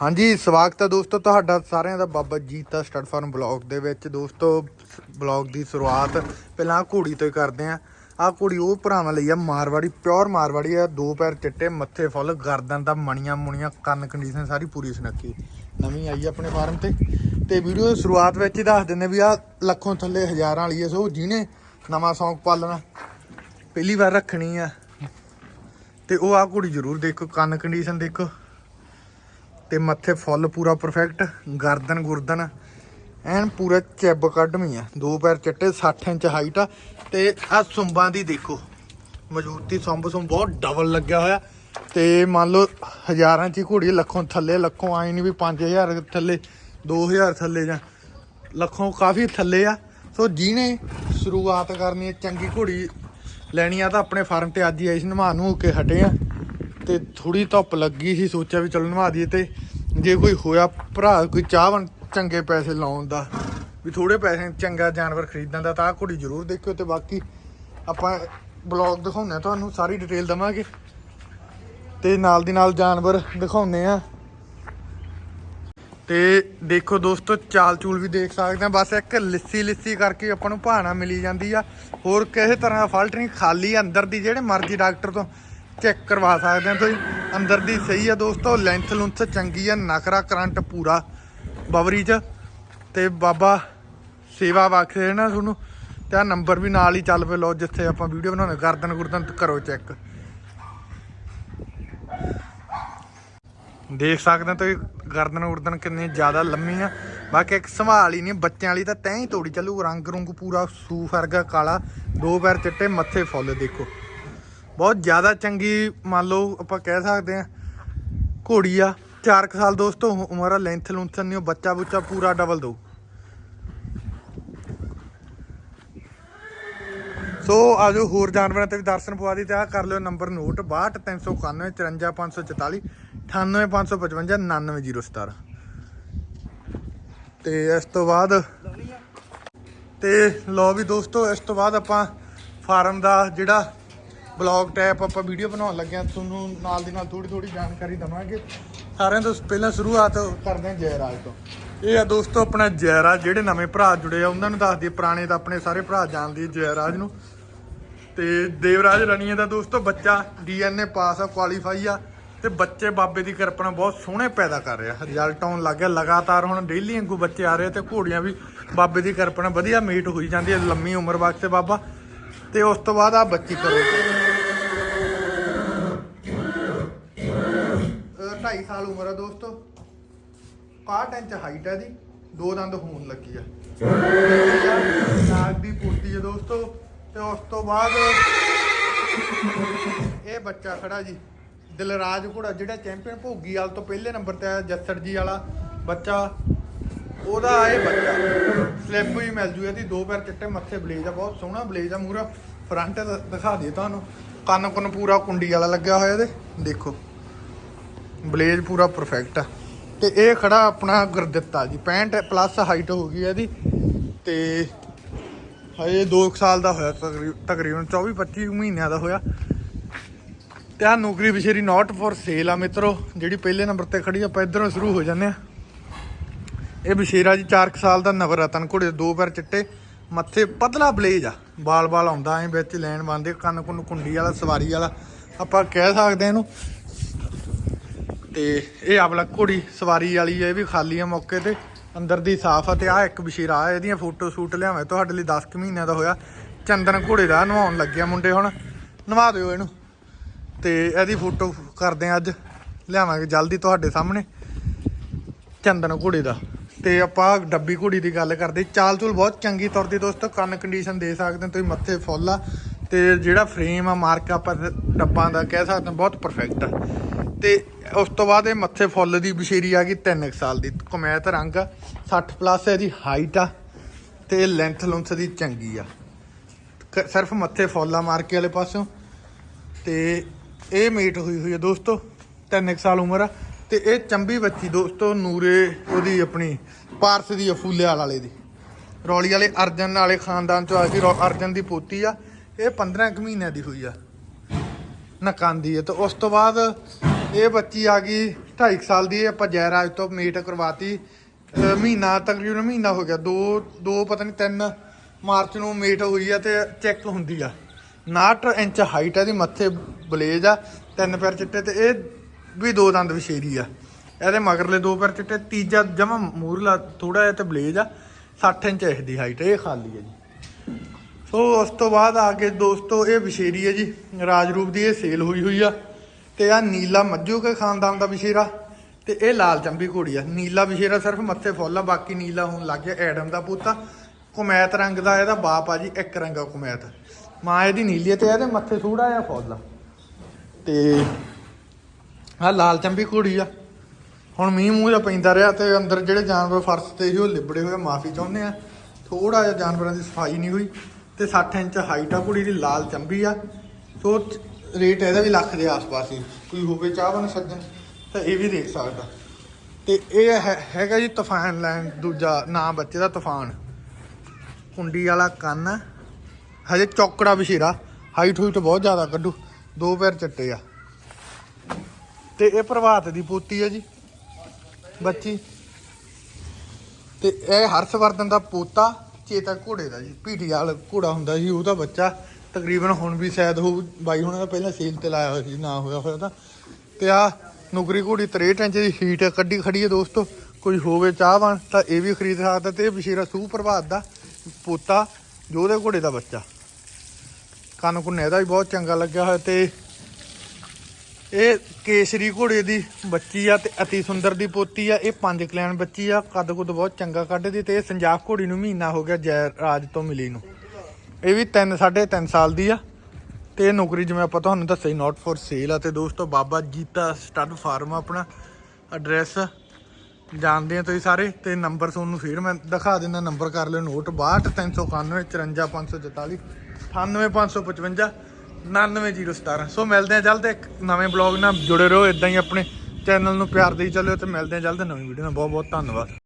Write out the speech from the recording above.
ਹਾਂਜੀ, ਸਵਾਗਤ ਹੈ ਦੋਸਤੋ ਤੁਹਾਡਾ ਸਾਰਿਆਂ ਦਾ Baba Jeeta stud farm blog ਦੇ ਵਿੱਚ। ਦੋਸਤੋ ਬਲੌਗ ਦੀ ਸ਼ੁਰੂਆਤ ਪਹਿਲਾਂ ਆਹ ਘੋੜੀ ਤੋਂ ਹੀ ਕਰਦੇ ਆ ਆਹ ਘੋੜੀ ਉਹ ਭਰਾਵਾਂ ਲਈ ਆ, ਮਾਰਵਾੜੀ, ਪਿਓਰ ਮਾਰਵਾੜੀ ਆ, ਦੋ ਪੈਰ ਚਿੱਟੇ, ਮੱਥੇ ਫੁੱਲ, ਗਰਦਨ ਦਾ ਮਣੀਆਂ ਮੁਣੀਆਂ, ਕੰਨ ਕੰਡੀਸ਼ਨ ਸਾਰੀ ਪੂਰੀ ਸੁਨੱਖੀ। ਨਵੀਂ ਆਈ ਆਪਣੇ ਫਾਰਮ ਤੇ। ਤੇ ਵੀਡੀਓ ਦੀ ਸ਼ੁਰੂਆਤ ਵਿੱਚ ਹੀ ਦੱਸ ਦਿੰਦੇ ਵੀ ਆ ਲੱਖੋਂ ਥੱਲੇ ਹਜ਼ਾਰਾਂ ਵਾਲੀ ਐ ਸੋ ਜਿਹਨੇ ਨਵਾਂ ਸ਼ੌਂਕ ਪਾਲਣਾ, ਪਹਿਲੀ ਵਾਰ ਰੱਖਣੀ ਆ। ਤੇ ਉਹ ਆ ਘੋੜੀ ਜ਼ਰੂਰ ਦੇਖੋ, ਕੰਨ ਕੰਡੀਸ਼ਨ ਦੇਖੋ। ਤੇ ਮੱਥੇ ਫੁੱਲ ਪੂਰਾ ਪਰਫੈਕਟ ਗਰਦਨ ਗੁਰਦਨ, ਐਨ ਪੂਰਾ ਚੈਬ ਕੱਢਵੀਂ ਆ। ਦੋ ਪੈਰ ਚਿੱਟੇ 60 ਇੰਚ ਹਾਈਟ ਆ। ਤੇ ਆ ਸੁੰਬਾਂ ਦੀ ਦੇਖੋ ਮਜ਼ਬੂਤੀ ਸੁੰਬ ਸੁੰਬ ਬਹੁਤ ਡਬਲ ਲੱਗਿਆ ਹੋਇਆ। ਤੇ ਮੰਨ ਲਓ ਹਜ਼ਾਰਾਂ ਚ ਹੀ ਘੋੜੀ ਲੱਖੋਂ ਥੱਲੇ, ਲੱਖੋਂ ਆਈ ਨਹੀਂ ਵੀ 5000 ਥੱਲੇ 2000 ਥੱਲੇ ਜਾਂ ਲੱਖੋਂ ਕਾਫੀ ਥੱਲੇ ਆ। ਸੋ ਜਿਹਨੇ ਸ਼ੁਰੂਆਤ ਕਰਨੀ ਹੈ ਚੰਗੀ ਘੋੜੀ ਲੈਣੀ ਆ ਤਾਂ ਆਪਣੇ ਫਾਰਮ ਤੇ ਅੱਜ ਹੀ ਆਈ ਸੀ ਨਵਾ ਨੂੰ ਕੇ ਹਟੇ ਆ। ਤੇ ਥੋੜੀ ਧੁੱਪ ਲੱਗੀ ਸੀ, ਸੋਚਿਆ ਵੀ ਚਲੋ ਨਵਾ ਦਈਏ ਤੇ ਜੇ ਕੋਈ ਹੋਇਆ ਭਰਾ, ਕੋਈ ਚਾਹਵਨ ਚੰਗੇ ਪੈਸੇ ਲਾਉਣ ਦਾ, ਵੀ ਥੋੜੇ ਪੈਸੇ ਚੰਗਾ ਜਾਨਵਰ ਖਰੀਦਣ ਦਾ ਤਾਂ ਆਹ ਘੋੜੀ ਜ਼ਰੂਰ ਦੇਖਿਓ ਤੇ ਬਾਕੀ ਆਪਾਂ ਬਲੌਗ ਦਿਖਾਉਂਦੇ ਆ ਤੁਹਾਨੂੰ, ਸਾਰੀ ਡਿਟੇਲ ਦਵਾਂਗੇ। ਤੇ ਨਾਲ ਦੀ ਨਾਲ ਜਾਨਵਰ ਦਿਖਾਉਂਦੇ ਆ ਤੇ ਦੇਖੋ ਦੋਸਤੋ, ਚਾਲ ਚੂਲ ਵੀ ਦੇਖ ਸਕਦੇ ਆ ਬਸ ਇੱਕ ਲਿੱਸੀ ਲਿੱਸੀ ਕਰਕੇ ਆਪਾਂ ਨੂੰ ਭਾਣਾ ਮਿਲੀ ਜਾਂਦੀ ਆ। ਹੋਰ ਕਿਸੇ ਤਰ੍ਹਾਂ ਦਾ ਫਾਲਟ ਨਹੀਂ, ਖਾਲੀ ਅੰਦਰ ਦੀ ਜਿਹੜੇ ਮਰਜ਼ੀ ਡਾਕਟਰ ਤੋਂ ਚੈੱਕ ਕਰਵਾ ਸਕਦੇ ਆ ਤੁਸੀਂ। ਅੰਦਰ ਦੀ ਸਹੀ ਆ ਦੋਸਤੋ ਲੈਂਥ ਲੁੰਥ ਚੰਗੀ ਆ, ਨਖਰਾ ਕਰੰਟ ਪੂਰਾ ਬਵਰੀ ਚ। ਤੇ ਬਾਬਾ ਸੇਵਾ ਬਖਸ਼ੇ ਨਾ ਤੁਹਾਨੂੰ। ਤੇ ਆ ਨੰਬਰ ਵੀ ਨਾਲ ਹੀ ਚੱਲ ਪਏ, ਲਓ ਜਿੱਥੇ ਆਪਾਂ ਵੀਡੀਓ ਬਣਾਉਣੇ ਗਰਦਨ ਗੁਰਦਨ ਕਰੋ ਚੈੱਕ। ਦੇਖ ਸਕਦੇ ਹੋ ਤੁਸੀਂ, ਗਰਦਨ ਗੁਰਦਨ ਕਿੰਨੀ ਜ਼ਿਆਦਾ ਲੰਮੀ ਆ। ਬਾਕੀ ਇੱਕ ਸੰਭਾਲ ਹੀ ਨਹੀਂ, ਬੱਚਿਆਂ ਵਾਲੀ ਤਾਂ ਤੈਂ ਹੀ ਤੋੜੀ ਚੱਲੂ। ਰੰਗ ਰੁੰਗ ਪੂਰਾ, ਸੂ ਫਰਗਾ ਕਾਲਾ, ਦੋ ਪੈਰ ਚਿੱਟੇ, ਮੱਥੇ ਫੁੱਲ, ਦੇਖੋ। ਬਹੁਤ ਜ਼ਿਆਦਾ ਚੰਗੀ ਮੰਨ ਲਓ ਆਪਾਂ ਕਹਿ ਸਕਦੇ ਆ ਘੋੜੀ ਆ। 4 ਸਾਲ ਦੋਸਤੋ ਉਮਰ ਆ ਲੈਂਥ ਲੁੰਥ ਨਹੀਂ, ਉਹ ਬੱਚਾ ਬੁੱਚਾ ਪੂਰਾ ਡਬਲ ਦੋ ਸੋ ਆਜੋ ਹੋਰ ਜਾਨਵਰਾਂ ਤੇ ਵੀ ਦਰਸ਼ਨ ਪਵਾ ਦੀ ਤੇ ਆ ਕਰ ਲਿਓ ਨੰਬਰ ਨੋਟ 62391 54544 98555 99017 ਤੇ ਇਸ ਤੋਂ ਬਾਅਦ ਤੇ ਲੋ ਵੀ ਦੋਸਤੋ, ਇਸ ਤੋਂ ਬਾਅਦ ਆਪਾਂ ਫਾਰਮ ਦਾ ਜਿਹੜਾ ਬਲੌਗ ਟੈਪ ਆਪਾਂ ਵੀਡੀਓ ਬਣਾਉਣ ਲੱਗੇ ਆ ਤੁਹਾਨੂੰ ਨਾਲ ਦੀ ਨਾਲ ਥੋੜੀ ਥੋੜੀ ਜਾਣਕਾਰੀ ਦਵਾਂਗੇ। ਸਾਰਿਆਂ ਤੋਂ ਪਹਿਲਾਂ ਸ਼ੁਰੂਆਤ ਕਰਦੇ ਹਾਂ ਜੈਰਾਜ ਤੋਂ। ਇਹ ਆ ਦੋਸਤੋ ਆਪਣਾ ਜੈਰਾਜ, ਜਿਹੜੇ ਨਵੇਂ ਭਰਾ ਜੁੜੇ ਆ, ਉਹਨਾਂ ਨੂੰ ਦੱਸ ਦਈਏ, ਪੁਰਾਣੇ ਤਾਂ ਆਪਣੇ ਸਾਰੇ ਭਰਾ ਜਾਣਦੇ ਆ ਜੈਰਾਜ ਨੂੰ। ਤੇ ਦੇਵਰਾਜ ਰਣੀਏ ਦਾ ਦੋਸਤੋ ਬੱਚਾ, ਡੀਐਨਏ ਪਾਸ ਆ ਕੁਆਲੀਫਾਈ ਆ। ਤੇ ਬੱਚੇ ਬਾਬੇ ਦੀ ਕਿਰਪਾ ਨਾਲ ਬਹੁਤ ਸੋਹਣੇ ਪੈਦਾ ਕਰ ਰਿਹਾ। ਰਿਜ਼ਲਟ ਆਉਣ ਲੱਗ ਗਿਆ, ਲਗਾਤਾਰ ਹੁਣ ਡੇਲੀ ਵਾਂਗੂ ਬੱਚੇ ਆ ਰਹੇ ਤੇ ਘੋੜੀਆਂ ਵੀ ਬਾਬੇ ਦੀ ਕਿਰਪਾ ਨਾਲ ਵਧੀਆ ਮੀਟ ਹੋਈ ਜਾਂਦੀ ਹੈ ਲੰਮੀ ਉਮਰ ਵਾਸਤੇ ਬਾਬਾ। ਤੇ ਉਸ ਤੋਂ ਬਾਅਦ ਆ ਬੱਚੀ ਕਰੋ 2.5 ਸਾਲ ਉਮਰ ਆ ਦੋਸਤੋ। 65 ਇੰਚ ਹਾਈਟ ਆ ਦੀ ਦੋ ਦੰਦ ਹੋਣ ਲੱਗੀ ਆ। ਨਾਗ ਦੀ ਪੂਰਤੀ ਹੈ ਦੋਸਤੋ। ਤੇ ਉਸ ਤੋਂ ਬਾਅਦ ਇਹ ਬੱਚਾ ਖੜਾ ਜੀ, ਦਿਲਰਾਜ ਘੋੜਾ, ਜਿਹੜਾ ਚੈਂਪੀਅਨ ਭੋਗੀ ਵਾਲ ਤੋਂ ਪਹਿਲੇ ਨੰਬਰ ਤੇ ਆਇਆ ਜੱਸੜ ਜੀ ਵਾਲਾ ਬੱਚਾ। ਉਹਦਾ ਇਹ ਬੱਚਾ। ਸਲਿੱਪ ਵੀ ਮਿਲ ਜੂ ਇਹਦੀ, ਦੋ ਪੈਰ ਚਿੱਟੇ, ਮੱਥੇ ਬਲੇਜ ਆ, ਬਹੁਤ ਸੋਹਣਾ ਬਲੇਜ ਆ ਮੂਰਾ ਫਰੰਟ ਦਿਖਾ ਦਈਏ ਤੁਹਾਨੂੰ। ਕੰਨ ਕੁੰਨ ਪੂਰਾ ਕੁੰਡੀ ਵਾਲਾ ਲੱਗਿਆ ਹੋਇਆ ਇਹਦੇ। ਦੇਖੋ। ਬਲੇਜ ਪੂਰਾ ਪਰਫੈਕਟ ਆ। ਤੇ ਇਹ ਖੜਾ ਆਪਣਾ ਗੁਰਦਿੱਤਾ ਜੀ 65 ਪਲੱਸ ਹਾਈਟ ਹੋ ਗਈ ਇਹਦੀ। ਤੇ ਹਜੇ 2 ਸਾਲ ਦਾ ਹੋਇਆ ਤਕਰੀ- ਤਕਰੀਬਨ 24 25 ਮਹੀਨਿਆਂ ਦਾ ਹੋਇਆ। ਤੇ ਆ ਨੌਕਰੀ ਵਿਸ਼ੇਰੀ ਨਾਟ ਫॉर ਸੇਲ ਆ ਮਿੱਤਰੋ, ਜਿਹੜੀ ਪਹਿਲੇ ਨੰਬਰ ਤੇ ਖੜੀ ਆਪਾਂ ਇਧਰੋਂ ਸ਼ੁਰੂ ਹੋ ਜਾਂਦੇ ਆ। ਇਹ ਬਸ਼ੇਰਾ ਜੀ 4 ਸਾਲ ਦਾ ਨਵਰਤਨ ਘੋੜੇ ਦੇ ਦੋ ਪੈਰ ਚਿੱਟੇ, ਮੱਥੇ ਪਤਲਾ ਬਲੇਜ ਆ। ਬਾਲ ਬਾਲ ਆਉਂਦਾ ਐ ਵਿੱਚ, ਲੈਣ ਬੰਦੇ ਕੰਨ ਕੁੰਨ ਕੁੰਡੀ ਵਾਲਾ, ਸਵਾਰੀ ਵਾਲਾ। ਆਪਾਂ ਕਹਿ ਸਕਦੇ ਆ ਇਹਨੂੰ ਤੇ ਇਹ ਆਪਲਾ ਘੋੜੀ ਸਵਾਰੀ ਵਾਲੀ ਹੈ ਇਹ ਵੀ ਖਾਲੀ ਆ ਮੌਕੇ ਤੇ। ਅੰਦਰ ਦੀ ਸਾਫ਼ ਆ ਤੇ ਆ ਇੱਕ ਬਸ਼ੀਰਾ ਆ, ਇਹਦੀਆਂ ਫੋਟੋ ਸ਼ੂਟ ਲਿਆਵਾਂ, ਤੁਹਾਡੇ ਲਈ 10 ਕੁ ਮਹੀਨਿਆਂ ਦਾ ਹੋਇਆ। ਚੰਦਨ ਘੋੜੇ ਦਾ ਨਵਾਉਣ ਲੱਗਿਆ ਮੁੰਡੇ ਹੁਣ। ਨਵਾ ਦਿਓ ਇਹਨੂੰ। ਤੇ ਇਹਦੀ ਫੋਟੋ ਕਰਦੇ ਆ ਅੱਜ। ਲਿਆਵਾਂਗੇ ਜਲਦੀ ਤੁਹਾਡੇ ਸਾਹਮਣੇ। ਚੰਦਨ ਘੋੜੇ ਦਾ। ਤੇ ਆਪਾਂ ਡੱਬੀ ਘੋੜੀ ਦੀ ਗੱਲ ਕਰਦੇ। ਚਾਲ ਚੂਲ ਬਹੁਤ ਚੰਗੀ ਤੁਰਦੀ ਦੋਸਤੋ, ਕੰਨ ਕੰਡੀਸ਼ਨ ਦੇ ਸਕਦੇ ਤੁਸੀਂ ਮੱਥੇ ਫੁੱਲ ਆ। ਤੇ ਜਿਹੜਾ ਫਰੇਮ ਆ ਮਾਰਕ ਆਪਾਂ ਡੱਬਾਂ ਦਾ ਕਹਿ ਸਕਦੇ ਹਾਂ ਬਹੁਤ ਪਰਫੈਕਟ ਆ। ਤੇ ਉਸ ਤੋਂ ਬਾਅਦ ਇਹ ਮੱਥੇ ਫੁੱਲ ਦੀ ਬਸ਼ੇਰੀ ਆ ਗਈ 3 ਸਾਲ ਦੀ ਕਮੈਤ ਰੰਗ ਆ 60 ਪਲੱਸ ਇਹਦੀ ਹਾਈਟ ਆ ਤੇ ਲੈਂਥ ਲੁੰਥ ਦੀ ਚੰਗੀ ਆ। ਕ- ਸਿਰਫ ਮੱਥੇ ਫੁੱਲ ਆ ਮਾਰਕੇ ਵਾਲੇ ਪਾਸੋਂ ਤੇ ਇਹ ਮੀਟ ਹੋਈ ਹੋਈ ਆ ਦੋਸਤੋ 3 ਸਾਲ ਉਮਰ ਆ। ਤੇ ਇਹ ਚੰਬੀ ਬੱਚੀ ਦੋਸਤੋ ਨੂਰੇ ਉਹਦੀ ਆਪਣੀ ਪਾਰਸ ਦੀ ਆ, ਫੂਲਿਆਲ ਵਾਲੇ ਦੀ। ਰੌਲੀ ਵਾਲੇ ਅਰਜਨ ਵਾਲੇ ਖਾਨਦਾਨ ਚੋਂ ਆ ਸੀ ਰੌ- ਅਰਜਨ ਦੀ ਪੋਤੀ ਆ। ਇਹ 15 ਕੁ ਮਹੀਨਿਆਂ ਦੀ ਹੋਈ ਆ। ਨਕਾਂਦੀ ਹੈ ਤੇ ਉਸ ਤੋਂ ਬਾਅਦ ਇਹ ਬੱਚੀ ਆ ਗਈ 2.5 ਸਾਲ ਦੀ। ਆਪਾਂ ਜੈਰਾਜ ਤੋਂ ਮੀਟ ਕਰਵਾਤੀ। ਅਹ ਮਹੀਨਾ, ਤਕਰੀਬਨ ਮਹੀਨਾ ਹੋ ਗਿਆ। ਦੋ ਦੋ ਪਤਾ ਨਹੀਂ ਤਿੰਨ ਮਾਰਚ ਨੂੰ ਮੀਟ ਹੋਈ ਆ ਤੇ ਚੈੱਕ ਹੁੰਦੀ ਆ। 59 ਇੰਚ ਹਾਈਟ ਆ ਦੀ ਮੱਥੇ ਬਲੇਜ ਆ, ਤਿੰਨ ਪੈਰ ਚਿੱਟੇ ਤੇ ਇਹ ਵੀ ਦੋ ਦੰਦ ਵਿਸ਼ੇਰੀ ਆ। ਇਹਦੇ ਮਗਰਲੇ ਦੋ ਪੈਰ ਚਿੱਟੇ, ਤੀਜਾ ਜਮਾ ਮੂਰਲਾ ਥੋੜਾ ਜਿਹਾ ਤੇ ਬਲੇਜ ਆ। 60 ਇੰਚ ਇਸ ਦੀ ਹਾਈਟ, ਇਹ ਖਾਲੀ ਆ ਜੀ। ਸੋ ਉਸ ਤੋਂ ਬਾਅਦ ਆ ਕੇ ਦੋਸਤੋ, ਇਹ ਵਿਸ਼ੇਰੀ ਹੈ ਜੀ। ਰਾਜਰੂਪ ਦੀ ਇਹ ਸੇਲ ਹੋਈ ਹੋਈ ਆ। ਤੇ ਆ ਨੀਲਾ ਮੱਜੂ ਕੇ ਖਾਨਦਾਨ ਦਾ ਵਿਸ਼ੇਰਾ। ਤੇ ਇਹ ਲਾਲ ਚੰਬੀ ਘੋੜੀ ਆ। ਨੀਲਾ ਵਿਸ਼ੇਰਾ ਸਿਰਫ ਮੱਥੇ ਫੁੱਲ ਆ, ਬਾਕੀ ਨੀਲਾ ਹੋਣ ਲੱਗ ਗਿਆ ਐਡਮ ਦਾ ਪੁੱਤਾ। ਕੁਮੈਤ ਰੰਗ ਦਾ, ਇਹਦਾ ਬਾਪ ਆ ਜੀ, ਇੱਕ ਰੰਗਾ ਕੁਮੈਤ। ਮਾਂ ਇਹਦੀ ਨੀਲੀ ਆ ਤੇ ਇਹਦੇ ਮੱਥੇ ਥੋੜਾ ਜਿਹਾ ਫੁੱਲ ਆ। ਤੇ ਆ ਲਾਲ ਚੰਬੀ ਘੋੜੀ ਆ। ਹੁਣ ਮੀਂਹ ਮੂੰਹ ਜਿਹਾ ਪੈਂਦਾ ਰਿਹਾ ਤੇ ਅੰਦਰ ਜਿਹੜੇ ਜਾਨਵਰ ਫਰਸ਼ ਤੇ ਸੀ, ਉਹ ਲਿਬੜੇ ਹੋਏ ਮਾਫੀ ਚਾਹੁੰਦੇ ਆ। ਥੋੜਾ ਜਿਹਾ ਜਾਨਵਰਾਂ ਦੀ ਸਫ਼ਾਈ ਨਹੀਂ ਹੋਈ। ਤੇ 60 ਇੰਚ ਹਾਈਟ ਆ ਕੁੜੀ ਦੀ, ਲਾਲ ਚੰਬੀ ਆ। ਸੋ ਰੇਟ ਇਹਦਾ ਵੀ ਲੱਖ ਦੇ ਆਸ-ਪਾਸ ਹੀ। ਕੋਈ ਹੋਵੇ ਚਾਹਵਨ ਸੱਜਣ, ਤਾਂ ਇਹ ਵੀ ਦੇਖ ਸਕਦਾ। ਤੇ ਇਹ ਹੈਗਾ ਜੀ ਤੂਫਾਨ ਲੈਂਡ ਦੂਜਾ ਨਾਂ ਬੱਚੇ ਦਾ ਤੂਫਾਨ। ਕੁੰਡੀ ਵਾਲਾ ਕੰਨ। ਹਜੇ ਚੌਕੜਾ ਬਸ਼ੀਰਾ ਹਾਈਟ ਹੂਈਟ ਬਹੁਤ ਜ਼ਿਆਦਾ ਕੱਢੂ, ਦੋ ਪੈਰ ਚੱਟੇ ਆ। ਤੇ ਇਹ ਪ੍ਰਭਾਤ ਦੀ ਪੋਤੀ ਹੈ ਜੀ, ਬੱਚੀ। ਤੇ ਇਹ ਹਰਸ਼ਵਰਧਨ ਦਾ ਪੋਤਾ। ਚੇਤਾ ਘੋੜੇ ਦਾ ਜੀ, ਪੀਟੀ ਵਾਲ ਘੋੜਾ ਹੁੰਦਾ ਸੀ ਉਹਦਾ ਬੱਚਾ ਤਕਰੀਬਨ ਹੁਣ ਵੀ ਸ਼ਾਇਦ ਉਹ ਬਾਈ ਹੁਣਾਂ ਦਾ ਪਹਿਲਾਂ ਸੇਲ ਤੇ ਲਾਇਆ ਹੋਇਆ ਸੀ, ਨਾ ਹੋਇਆ ਹੋਇਆ ਤਾਂ। ਤੇ ਆ ਨੁਕਰੀ ਘੋੜੀ 63 ਇੰਚ ਦੀ ਹੀਟ ਕੱਢੀ ਖੜੀ ਹੈ ਦੋਸਤੋ, ਕੋਈ ਹੋਵੇ ਚਾਹਵਾਨ ਤਾਂ ਇਹ ਵੀ ਖਰੀਦ ਸਕਦਾ ਤੇ ਇਹ ਬਸ਼ੀਰਾ ਸੂ ਪ੍ਰਭਾਤ ਦਾ ਪੋਤਾ ਜੋਧੇ ਘੋੜੇ ਦਾ ਬੱਚਾ। ਕੰਨ ਕੁੰਨੇ ਇਹਦਾ ਵੀ ਬਹੁਤ ਚੰਗਾ ਲੱਗਿਆ ਹੋਇਆ ਤੇ ਇਹ ਕੇਸਰੀ ਘੋੜੇ ਦੀ ਬੱਚੀ ਆ ਤੇ ਅਤੀ ਸੁੰਦਰ ਦੀ ਪੋਤੀ ਆ। ਇਹ ਪੰਜ ਕਲਿਆਣ ਬੱਚੀ ਆ। ਕੱਦ ਕੁੱਦ ਬਹੁਤ ਚੰਗਾ ਕੱਢਦੀ ਤੇ ਇਹ ਸੰਜਾਬ ਘੋੜੀ ਨੂੰ ਮਹੀਨਾ ਹੋ ਗਿਆ ਜੈ ਰਾਜ ਤੋਂ ਮਿਲੀ ਨੂੰ। ਇਹ ਵੀ 3 3.5 ਸਾਲ ਦੀ ਆ। ਤੇ ਇਹ ਨੌਕਰੀ ਜਿਵੇਂ ਆਪਾਂ ਤੁਹਾਨੂੰ ਦੱਸਿਆ ਨਾਟ ਫॉर ਸੇਲ ਆ। ਤੇ ਦੋਸਤੋ, ਬਾਬਾ ਜੀਤਾ ਸਟੱਡ ਫਾਰਮ ਆਪਣਾ। ਐਡਰੈਸ ਜਾਣਦੇ ਆ ਤੁਸੀਂ ਸਾਰੇ। ਤੇ ਨੰਬਰ ਤੁਹਾਨੂੰ ਫਿਰ ਮੈਂ ਦਿਖਾ ਦਿੰਦਾ। ਨੰਬਰ ਕਰ ਲਿਓ ਨੋਟ 62 391 54 544 98555 99017 ਸੋ ਮਿਲਦੇ ਆ ਜਲਦ ਇੱਕ ਨਵੇਂ ਬਲੌਗ ਨਾਲ। ਜੁੜੇ ਰਹੋ ਇਦਾਂ ਹੀ ਆਪਣੇ ਚੈਨਲ ਨੂੰ ਪਿਆਰ ਦੇਈ ਚੱਲਿਓ ਤੇ ਮਿਲਦੇ ਆ ਜਲਦ ਨਵੀਂ ਵੀਡੀਓ ਨਾਲ। ਬਹੁਤ ਬਹੁਤ ਧੰਨਵਾਦ।